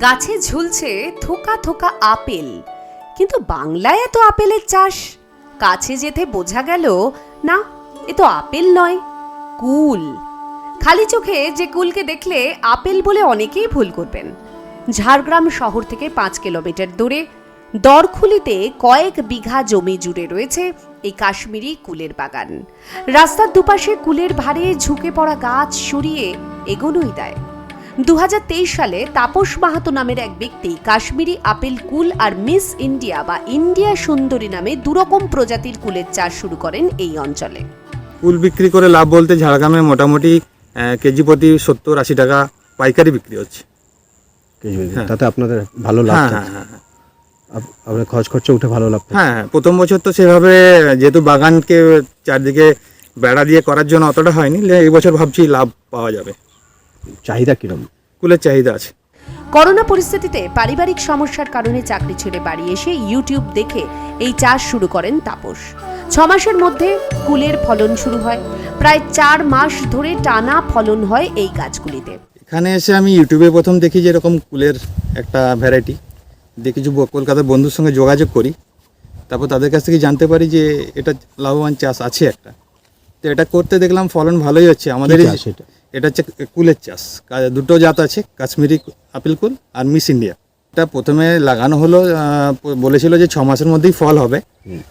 গাছে ঝুলছে থোকা থোকা আপেল। কিন্তু বাংলায় এত আপেলের চাষ? কাছে যেতে বোঝা গেল, না, এ তো আপেল নয়, কুল। খালি চোখে যে কুলকে দেখলে আপেল বলে অনেকেই ভুল করবেন। ঝাড়গ্রাম শহর থেকে পাঁচ কিলোমিটার দূরে, দরখুলিতে কয়েক বিঘা জমি জুড়ে রয়েছে এই কাশ্মীরি কুলের বাগান। রাস্তার দুপাশে কুলের ভারে ঝুঁকে পড়া গাছ সরিয়ে এগোনোই দেয়। দু হাজার তেইশ সালে তাপস মাহাতো নামের এক ব্যক্তি কাশ্মীরি আপেল কুল আর মিস ইন্ডিয়া বা ইন্ডিয়া সুন্দরী নামে দুরকম প্রজাতির কুলের চাষ শুরু করেন এই অঞ্চলে। কুল বিক্রি করে লাভ বলতে ঝাড়গ্রামে মোটামুটি কেজি প্রতি সত্তর আশি টাকা পাইকারি বিক্রি হচ্ছে। হ্যাঁ। তাতে আপনাদের ভালো লাভ হ্যাঁ হ্যাঁ হ্যাঁ হ্যাঁ। আপনার খরচ খরচা উঠে ভালো লাভ হ্যাঁ হ্যাঁ, প্রথম বছর তো সেভাবে যেহেতু বাগানকে চারদিকে বেড়া দিয়ে করার জন্য অতটা হয়নি এই বছর ভাবছি লাভ পাওয়া যাবে। চাহিদা কিরম? কুলের চাহিদা আছে। করোনা পরিস্থিতিতে পারিবারিক সমস্যার কারণে চাকরি ছেড়ে বাড়ি এসে ইউটিউব দেখে এই চাষ শুরু করেন তাপস। ছ মাসের মধ্যে কুলের ফলন শুরু হয়। প্রায় চার মাস ধরে টানা ফলন হয় এই গাছগুলিতে। এখানে এসে আমি ইউটিউবে প্রথম দেখি যে এরকম কুলের একটা ভ্যারাইটি দেখি কিছু ব- কলকাতার বন্ধুর সঙ্গে যোগাযোগ করি। তারপর তাদের কাছ থেকে জানতে পারি যে এটা লাভবান চাষ আছে একটা। তো এটা করতে দেখলাম ফলন ভালোই হচ্ছে। আমাদের এটা? হচ্ছে কুলের চাষ। দুটো জাত আছে কাশ্মীরি আপেল কুল আর মিস ইন্ডিয়া। এটা প্রথমে লাগানো হলো বলেছিল যে ছ মাসের মধ্যেই ফল হবে।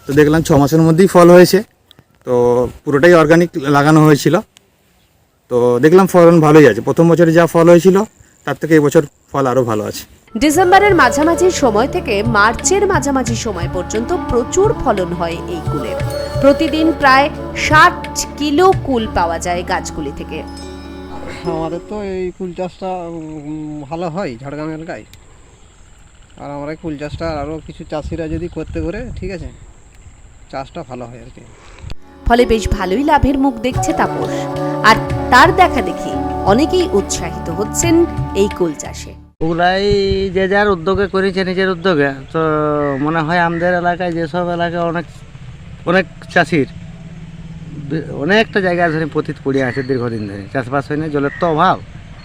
তো দেখলাম ছ মাসের মধ্যেই ফল হয়েছে। তো পুরোটাই অর্গানিক লাগানো হয়েছিল। তো দেখলাম ফলন ভালোই আছে। প্রথম বছরে যা ফল হয়েছিল তার থেকে এবছর ফল আরও ভালো আছে। ডিসেম্বরের মাঝামাঝি সময় থেকে মার্চের মাঝামাঝি সময় পর্যন্ত প্রচুর ফলন হয় এই কুলের প্রতিদিন প্রায় ষাট কিলো কুল পাওয়া যায় গাছগুলি থেকে। আমাদের তো এই ফুল চাষটা ভালো হয় ঝাড়গ্রাম এলাকায়। আর আমরা এই কুল চাষটা আরও কিছু চাষিরা যদি করতে করে ঠিক আছে চাষটা ভালো হয় আর কি। ফলে বেশ ভালোই লাভের মুখ দেখছে তাপস। আর তার দেখা দেখি অনেকেই উৎসাহিত হচ্ছেন এই কুল চাষে। ওগুলাই যে যার উদ্যোগে করেছে নিজের উদ্যোগে। তো মনে হয় আমাদের এলাকায় যেসব এলাকায় অনেক অনেক চাষির অনেকটা জায়গা ধরে পতিত পড়ে আছে দীর্ঘদিন ধরে। চাষবাস হয় না, জলের তো অভাব।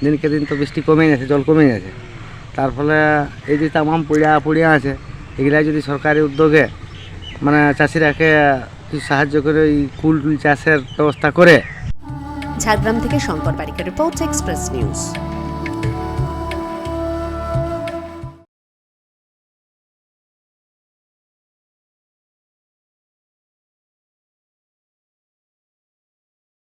দিনকে দিন তো বৃষ্টি কমে গেছে, জল কমে গেছে। তার ফলে এই যে তামাম পড়িয়া পড়িয়া আছে, এগুলা যদি সরকারি উদ্যোগে মানে চাষিরাকে কিছু সাহায্য করে এই কুল চাষের ব্যবস্থা করে। ঝাড়গ্রাম থেকে শঙ্কর বারিকের রিপোর্ট, এক্সপ্রেস নিউজ।